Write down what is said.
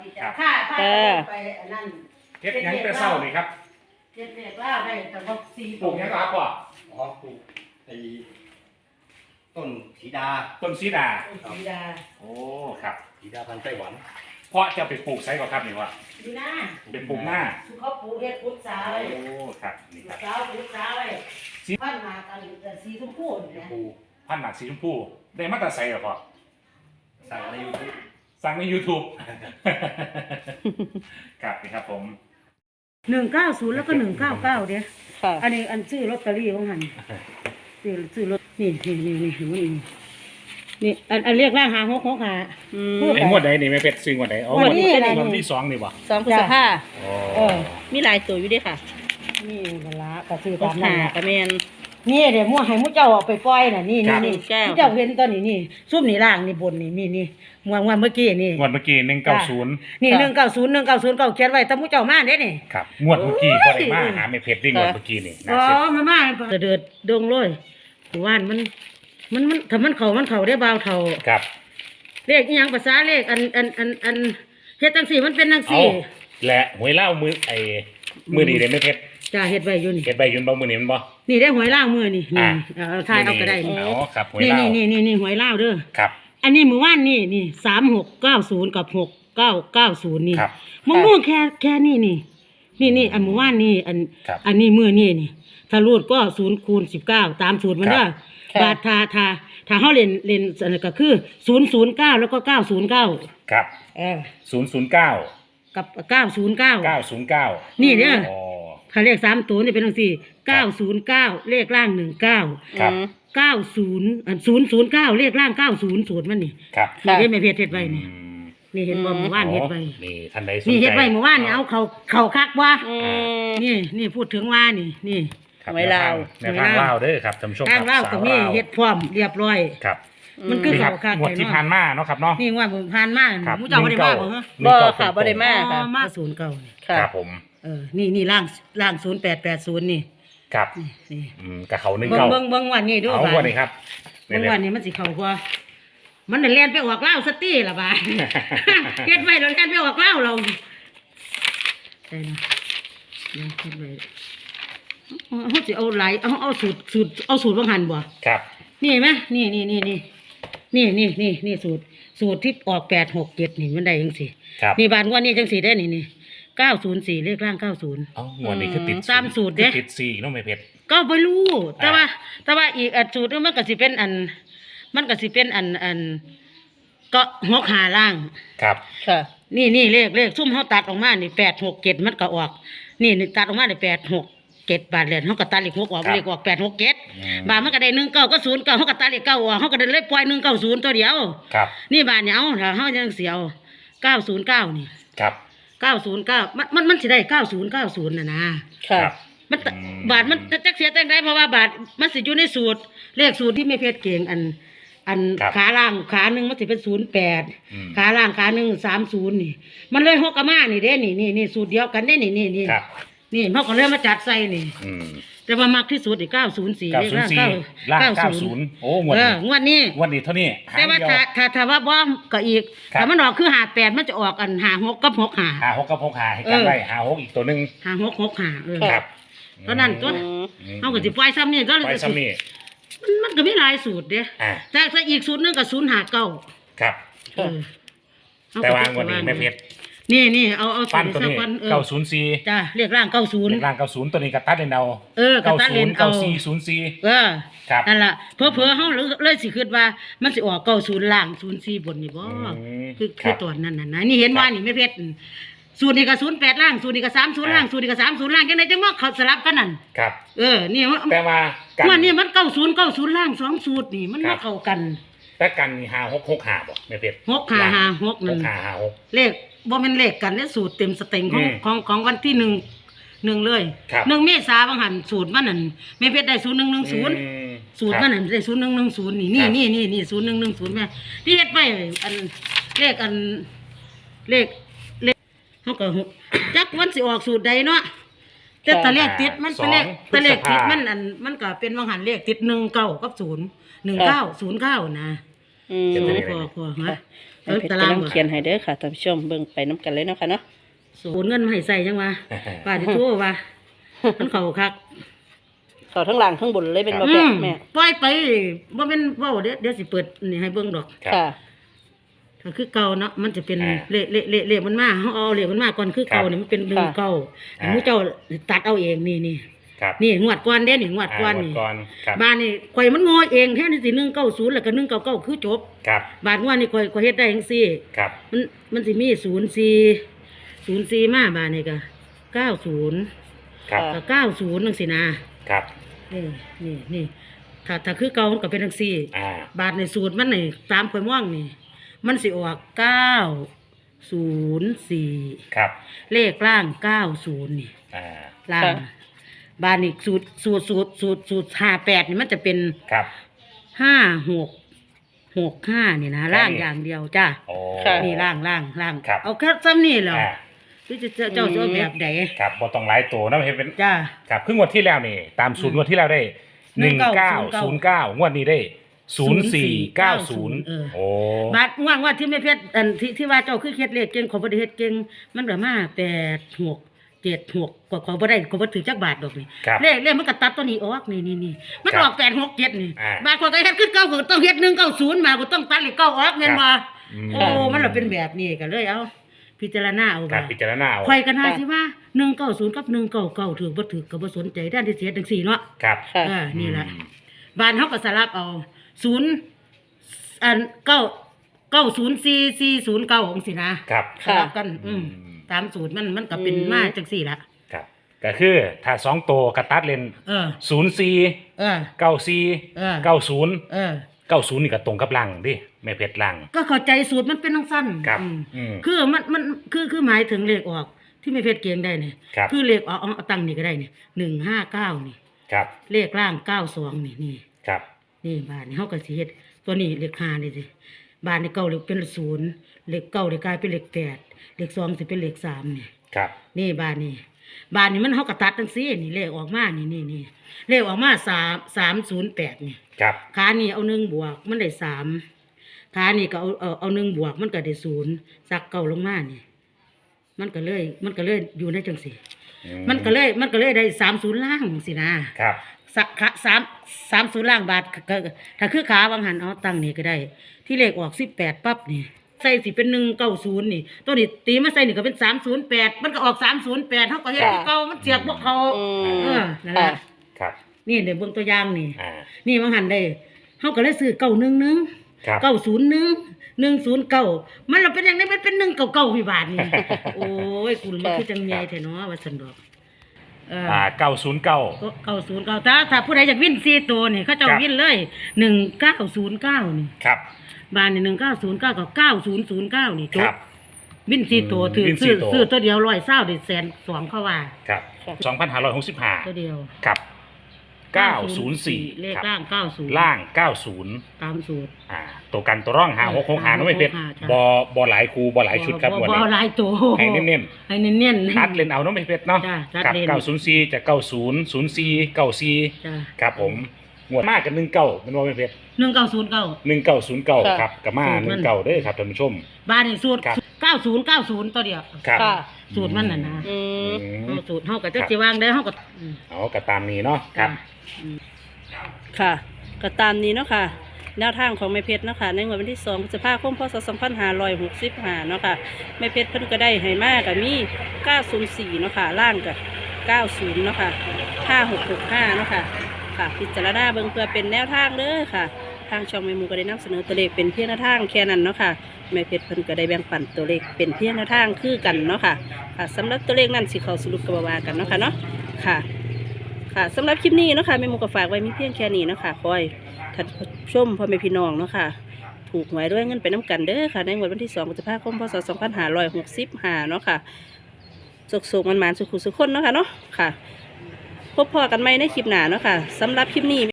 ครับ ค่าค่าเออไปอันนั้นเฮ็ดหยังแต่เศร้านี่ครับเจ็ดเด็กล่าได้แต่ว่าสี่ปลูกหยังก็ครับพ่ออ๋อปลูกไอ้ต้นสีดาต้นซีดา สีดาโอ้ครับสีดาพันธุ์ไต้หวันพ่อจะไปปลูกไซก่อนครับนี่วะดีนะเป็นปลูกหน้าสุเขาปลูกเฮ็ดพุทราไว้โอ้ครับนี่พุครับทราพุทราไว้สี พันมากันแต่สีชมพูนี่นะปลูกพันธุ์หนักสีชมพูได้มาแต่ไซเหรอพ่อสั่งในยูทูบ สั่งใน YouTube ครับนี่ครับผม หนึ่งเก้าศูนย์แล้วก็หนึ่งเก้าเก้าเด้ค่ะ อันนี้อันซื้อลอตเตอรี่ของหันซื้อซื้อลอตนี่นี่นี่นี่เห็นไหมนี่นี่อันอันเรียกร่างหาหกหกหา อืมพูดไอ้งวดใดนี่ไม่เป็ดซื้องวดใดอ๋องวดนี้งวดอะไรงวดที่สองนี่วะสองพฤษภาโอ้เออ มีหลายตัวอยู่เด้วยค่ะ นี่เวลาก็ซื้อหตากมนั้หานน่ะกระแมน นี่เดี๋ยวมั่วให้มุเจ้าเออกไปปล่อยน่ะนี่นี่นี่ครับมุเจ้าเห็นตอนนี้นี่ซุ่มนี่ล่างนี่บนนี่นี่นี่มวนมวนเมื่อกี้นี่ งวดเมื่อกี้หนึ่งเก้าศูนย์นี่หนึ่งเก้าศูนย์หนึ่งเก้าศูนย์เก้าเขียนไว้แต่มุเจ้ามาเด้นี่ครับงวดเมื่อกี้พอได้มาหาไม่เผ็ดดิ้งงวดเมื่อกี้นี่นะอ๋อเสร็จมามาเดือดดงเลยว่านมัน มันมันถ้ามันเขามันเขาได้เบาเท่าครับเลขอีหยังภาษาเลขอันอันอันอันเฮ็ดจังสี่มันเป็นจังเอาสี่ และหวยเล่ามือไอ้มือดีเลยไม่เผ็ด จ้าเฮ็ดไว้อยู่นี่เผ็ดใบยืนบ่มือนี้มันบ่ นี่ได้หวยล่าวมือนี่นี่อ่า เอาเอาทายเอาก็ได้นี่เอาครับหวยนี่เล่านี่นี่นี่นี่หวยล่าวเด้อครับ อันนี้มือว่านนี่นี่สามหกเก้าศูนย์กับหกเก้าเก้าศูนย์นี่ครับ มะม่วงแค่แค่นี่นี่นี่นี่อันมือว่านนี่อันครับอันนี้มือนี่นี่ถ้ารูดก็ศูนย์คูณสิบเก้าตามสูตรมันครัเด้อบบาททาทาถ้าเขาเล่นเล่นอันนั้นก็คือศูนย์ศูนย์เก้าแล้วก็เก้าศูนย์เก้าครับเออศูนย์ศูนย์เก้ากับเก้าศูนย์เก้า เก้าศูนย์เก้านี่เด้อโอ้ ถ้าเลขสามตัวนี่เป็นตังสี่เก้าศูนย์เก้าเลขล่างหนึ่งเก้าครับ อืม เก้าศูนย์อันศูนย์ศูนย์เก้าเลขล่างเก้าศูนย์ศูนย์มันนี่ครับนี่เห็นไหมเพจเฮ็ดไว้นี่อืมนี่เห็นบ่อืม เมื่อวานเฮ็ดไว้โอ้นี่ท่านใดสนใจนี่เฮ็ดไว้เมื่อวานนี่เอาเขาเขาคักว่าอืม นี่นี่พูดถึงว่านี่นี่ ครับหวยลาวแนวทางหวยลาว ลาวเด้อครับท่านผู้ชมทางครัเราบก็มีสาวลาวเฮ็ดพร้อมเรียบร้อย ครับมันคือนี่ครับเขาคักงวดที่เนาะผ่านมาเนาะครับเนาะนี่ว่าผมผ่านมาครับหมูเจ้าบ่ได้มาบ่ฮะบ่ค่ะบ่ได้ มาอ๋ค่ะอมาศูนย์เก่านี่ ค่ะ ครับผม เออ นี่นี่ล่างล่าง0880นี่ครับนี่นี่อืมกับเขาหนึ่งเบิ่งเก้าเบิ่งเบิ่งวันนี้ดูเอาบาดวันนี้ครับเบิ่งวันนี้มันสิเข้ากว่ามันน่ะแล่นไปออกลาวสตี้ล่ะบาดเฮ็ดไว้แล้วแล่นไปออกลาวเราได้นะเดี๋ยวเฮ็ดไว้เอาเอาสิเอาหลายเอาเอาสูตรสูตรเอาสูตรบ่หันบ่ครับ นี่เห็นไหมนี่นี่นี่นี่นี่นี่นี่นี่สูตร สูตรที่ออกแปดหกเจ็ดนี่มันได้ยังสี่ครับนี่บานงว่านี่จังสี่ได้นี่นี่ เก้าศูนย์สี่เลขล่างเก้าศูนย์ เอางวดนี้คือติดตามสูตรเด้ คือติดสี่เน้องไม่เผ็ดก็ไม่รู้ แต่อ่าว่า แต่ว่าอีกอันสูตรนึงมันก็สิเป็นอัน มันก็สิเป็นอันอันก็หกหาล่าง ครับค่ะ นี่นี่เลขเลขซุ่มเขาตัดออกมานี่แปดหกเจ็ดมันก็ออก นี่นี่ตัดออกมาได้แปดหกเจ็ดบาทเลยเขาก็ตัดเลขหกออกเลขออกแปดหกเจ็ดอืมบาทมันก็ได้หนึ่งเก้าก็ศูนย์เก้าเขาก็ตัดเลขเก้าออกเขาก็ได้เลขปล่อยหนึ่งเก้าศูนย์ตัวเดียว ครับ นี่บาทเนี่ยเอาถ้าเขายังเสียวเก้าศูนย์เก้านี่ ครับ เก้าศูนย์เก้ามันมันมันสิได้เก้าศูนย์เก้าศูนย์นะนะค่ะ ครับ มันตอืม บาทมันจักเสียตั้งได้เพราะว่าบาทมันสิอยู่ในสูตรเลขสูตรที่ไม่เพชรเก่งอัน อันครับขาล่างขาหนึ่งมันสิเป็นศูนย์แปดอืม ขาล่างขาหนึ่งสามศูนย์นี่ มันเลยหกกะมานี่เด้นี่นี่นี่สูตรเดียวกันเด้นี่นี่นี่ครับ นี่เขาก็เลยมาจัดใส่นี่ อืม แต่ว่ามักที่สุดอีกเก้าศูนย์สี่เก้าศูนย์สี่ล่างเก้าศูนย์โอ้งวดเอนี้องวดนี้ งวดนี้เท่านี้หาแต่งว่าเดียว ถ้าถ้าถ้าว่าบ่ก็อีกครับ ถ้ามันออกคือหาแปดมันจะออกอันหาหกกับหกหา หาหกกับหกหาให้กันเออไว้หาหกอีกตัวหนึ่งหาหกหกหาเออ ครับเท่านั้นตัว อืมมเอาก็สิปล่อยซ้ำนี่ก็เลยไปซ้ำนี่มันมันก็มีหลายสูตรเด้อ่าแต่ถ้าอีกสูตรหนึงก็ศูนย์หาเก้าครับ เออเอแต่ก็วางวันนี้ไม่เผ็ด นี่นี่เอาเอาสูปั้ตนรตัวสักนี้วันเออเก้าศูนย์สี่จ้าเรียกร่างเก้าศูนย์เล็กล่างเก้าศูนย์ตัวนี้กระตัดเลยเอาเออกระเก้าตัดศูเลนนย์เอาเก้าสี่ศูนย์สี่เออครับนั่นล่ะเพื่อเพื่อเฮาเลยสิคิดว่ามันสิออกเก้าศูนย์ล่างศูนย์สี่บนนี่บ่มคือคคือรับตัวนั้นน่ะนะนี่เห็นว่านี่ไม่เพชรสูตรนี้ก็ศูนย์แปดล่างสูตรนี้ก็สามศูนย์ล่างอ่าสูตรนี้ก็สามศูนย์ล่างจังไดจังว่าเขาสลับกันนั่นครับ เออนี่มันแต่ว่ากันว่านี่มันเก้าศูนย์เก้าศูนย์ล่างสองสูตรนี่มันครัมาบเข้ากันแต่กันนี่หาหกหกหาบ่ไม่เผ็ดหกห้าห้าหกหนั่กนหาหาหกเลข บ่แม่นเลขกันเลขสูตรเต็มสเต็งของอืมของของวันที่หนึ่งหนึ่งเลยครับ หนึ่งเมษาบางหันสูตรมันนั่นแม่เพชรได้ศูนย์หนึ่งหนึ่งศูนย์อืมสูตรคมับนนั่นได้ศูนย์หนึ่งหนึ่งศูนย์นี่นี่ครับ นี่นี่นี่ศูนย์หนึ่งหนึ่งศูนย์แม่ที่เฮ็ดไปอันเลขอันเลขเลขเขาก็หก จักวันสิออกสูตรใดเนาะแต่ตะเลขติดมันเป็นเลขสองตะเลขติดพฤษภามัมันอันมันก็เป็นบางหันเลขติดหนึ่งเก้ากับศูนย์หนึ่งเก้าศูนย์เก้านะ อืม เขียนสไปองเลยคอคอฮะ เอแม่อเพชรตารางกำลังบ่เขียนให้เด้อค่ะท่านผู้ชมเบิ่งไปน้ำกันเลยเนาะค่ะเนาะโอนเงินมาให้ใส่ยังวะป้าที่ทั่ววะมันเข้าคักเขาทั้งหลังทั้งบนเลยเป็นบ่อืแม่มแม่ปล่อยไปบ่เป็นเว้าเดี๋ยวเดี๋ยวสิเปิดนี่ให้เบิ่งดอกครับค่ะถ้าคือเก่าเนาะมันจะเป็นอ่าเละเละเละเละมันมาเฮาเอาเละมันมาก่อนคือเก่าครับนี่มันเป็นหนึ่งค่ะเก่าอ่าหมูเจ้าตัดเอาเองนี่นี่ ครับนี่งวดก่อนเด้นี่งวดก่อนอ่าหมนี่ดก่อนครับบ้านนี่ข่อยมันงอเองแท้นี่สิ190แล้วก็199คือจบครับบาทงวดนี่ข่อยข่อยเฮ็ดได้จังซี่ครับมันมันสิมี04 04มาบาทนี่ก็90ครับก็90จังซี่นะครับนี่นี่นี่ถ้าถ้าคือเก่ามันก็เป็นจังซี่อ่าบาทในสูตรมันนี่ตามข่อยม่วงนี่ มันสิออกเก้าศูนย์สี่ครับ เลขล่างเก้าศูนย์นี่อ่าล่างค่ะ บาทนี่สูตรสูตรสูตรสูตรสูตรห้าแปดนี่มันจะเป็นครับ ห้าหกหกห้านี่นะแค่นี้ล่างอย่างเดียวจ้าโอ้ ค่ะ นี่ล่างล่างล่างครับ เอาแค่ซ้ำนี่เหรออ่าหรือจะเจ้าเจ้าจะเอาแบบไหนครับบ่ต้องหลายตัวนะเห็นเป็น จ้า ครับครึ่งวันที่แล้วนี่ ตามศูนย์งวดที่แล้วได้หนึ่งเก้าศูนย์เก้างวดนี้ได้ศูนย์สี่เก้าศูนย์เออ โอ้ บาทว่างว่าที่ไม่เพชรอันที่ที่ว่าเจ้าคือเคล็ดเลขเก่งขอบ่ได้เฮ็ดเก่งมันก็มาแปดหก เจ็ดหกก็ขอบ่ได้ก็บ่ถือจักบาทดอกนี่ครับ เลขเลขมันก็ตัดตัวนี้ออกนี่นี่นี่มันครับออกแปดหกเจ็ดนี่อ่า บาทคนก็เฮ็ดขึ้นเก้าก็ต้องเฮ็ดหนึ่งเก้าศูนย์มาก็ต้องตัดเลขเก้าออกเงินบ่อืมโอ้มันละเป็นแบบนี้ก็เลยเอา พิจารณาเอาครับว่าพิจารณาเอาข่อยกันหาสิว่าหนึ่งเก้าศูนย์กับหนึ่งเก้าเก้าถือบ่ถือก็บ่สนใจด้านที่เสียจังซี่เนาะครับค่ะ เออนี่แหละอืมบ้านเขาก็สลับเอาศูนย์อันเก้าเก้าศูนย์สี่สี่ศูนย์เก้าองศนะครับ สลับกันอืม อืมตามสูตรมันมันก็เป็นอืม มาจังสี่ละครับก็คือถ้าสองตัวกระตัดเลนเออ ศูนย์สี่เออ เก้าสี่เออ เก้าศูนย์เออ เก้าศูนย์นี่ก็ตรงกับลังดิไม่เผ็ดลังก็เข้าใจสูตรมันเป็นทั้งสั้นครับ อืมอืมคือมันมันคือคือหมายถึงเลขออก ที่ไม่เพชรเกียงได้เนี่ยครับคือเลขออกเอาเอาตังค์นี่ก็ได้เนี่ยหนึ่งห้าเก้านี่ ครับเลขล่างเก้าสองนี่นี่ครับ นี่บาทนี่เขาก็สิเฮ็ดตัวนี้เลขห้านี่สิ บาทนี่เก้าเลขเป็นศูนย์เลขเก้าเลขกลายเป็นเลขแปดเลขสองสิเป็นเลขสามนี่ ครับ นี่บานนี่บานนี่มันเขากระตัดทั้งซี่นี่เลขออกมานี่นี่นี่เลขออกมาสามสามศูนย์แปดนี่ครับ ขานี่เอาหนึ่งบวกมันได้สามขานี่ก็เอาเอาเอาหนึ่งบวกมันก็ได้ศูนย์สักเก่าลงมานี่ มันก็เลยมันก็เลยอยู่ในจังสี่อืมันก็เลยมันก็เลยได้สามศูนย์ล่างสินะครับ สักสามสามศูนย์ล่างบาทก็ก็ถ้าคือขาบางหันเอาตั้งนี่ก็ได้ ที่เลขออกสิบแปดปั๊บนี่ใส่สิเป็นหนึ่งเก้าศูนย์นี่ ตัวนี้ตีมาใส่นี่ก็เป็นสามศูนย์แปดมันก็ออกสามศูนย์แปดเขาก็เฮ็ดคือเก่ามันเสียบพวกเขาอืม เออนั่นแหละครับ นี่เดี๋ยวเบิ่งตัวอย่างนี่ อ่า นี่บางหันได้เขาก็เลยซื้อเก้าหนึ่งหนึ่งครับ เก้าศูนย์หนึ่งหนึ่งศูนย์เก้ามันเราเป็นอย่างนี้มันเป็นหนึ่งเก้าเก้าพี่บาทนี่ โอ้ยกูมันคือจังเมียแท้เนาะว่าสันดอก เอออ่าเก้าศูนย์เก้า เก้าศูนย์เก้าถ้าถ้าผู้ใดอยากวิ่นซีตัวนี่เขาเจะครับ วิ่นเลยหนึ่งเก้าศูนย์เก้านี่ครับ บานนี่หนึ่งเก้าศูนย์เก้ากับเก้าศูนย์ศูนย์เก้านี่จครับบวิ่นซีตัวอืมถือวิ่นสี่ซื้อตัว ซื้อตัวเดียวร้อยเศร้าเด็ดแสนสองเข้าว่าครับสองพันห้าร้อยหกสิบห้าตัวเดียว ครับ เก้าศูนย์สี่เลขครับ ล่างเก้าศูนย์ล่างเก้าศูนย์ตามสูตร อ่า ตัวกันตัวร่องหาหกหกหาน้องไม่เผ็ดหาหกหกหา บอบอหลายคูบอหลายชุดครับบ่วันบ่นี้หลายตัวให้เน้นให้เน้นๆๆตัดเลนเอาน้องไม่เผ็ดเนาะจ้ะตัดครับเลนเก้าศูนย์สี่จะเก้าศูนย์ศูนย์สี่เก้าสี่จ้ะครับผมงวดมากกันหนึ่งเก้ามันว่าไม่เผ็ดหนึ่งเก้าศูนย์เก้า หนึ่งเก้าศูนย์เก้าค่ะ ครับกับมาสูตรหมันนึ่งเก้าเด้อครับท่านผู้ชม บ้านนี่สูตรครับเก้าศูนย์เก้าศูนย์ตัวเดียวครับค่ะ สูตรมันน่ะนะอืมอืม เอาสูตรเฮาก็จะสิวางได้เฮาก็อืมเอากระตามนี้เนาะครับ ค่ะ ก็ตามนี้เนาะค่ะ แนวทางของแม่เพชรเนาะค่ะในงวดวันที่2พฤษภาคมพศ2565เนาะค่ะแม่เพชรเพิ่นก็ได้ให้มาก็มี 904เนาะค่ะล่างก็90เนาะค่ะ5665เนาะค่ะ ค่ะ พิจารณาเบิ่งเพื่อเป็นแนวทางเด้อค่ะ ทางช่องแม่หมูก็ได้นำเสนอตัวเลขเป็นเพียงแนวทางแค่นั้นเนาะค่ะแม่เพชรเพิ่นก็ได้แบ่งปันตัวเลขเป็นเพียงแนวทางคือกันเนาะค่ะค่ะสำหรับตัวเลขนั้นสิเขาสรุปกบว่ากันเนาะค่ะเนาะค่ะค่ะสำหรับคลิปนี้เนาะค่ะแม่หมูก็ฝากไว้มีเพียงแค่นี้เนาะค่ะคอยท่านผู้ชมพ่อแม่พี่น้องเนาะค่ะถูกหวยด้วยเงินไปน้ำกันเด้อค่ะ ในงวดวันที่2พฤษภาคมพศ2565เนาะค่ะสุกๆมันๆสุขุสุขคนเนาะค่ะเนาะค่ะ พบพอกันใหมในคลิปหน้าเนาะค่ะสำหรับคลิปนี้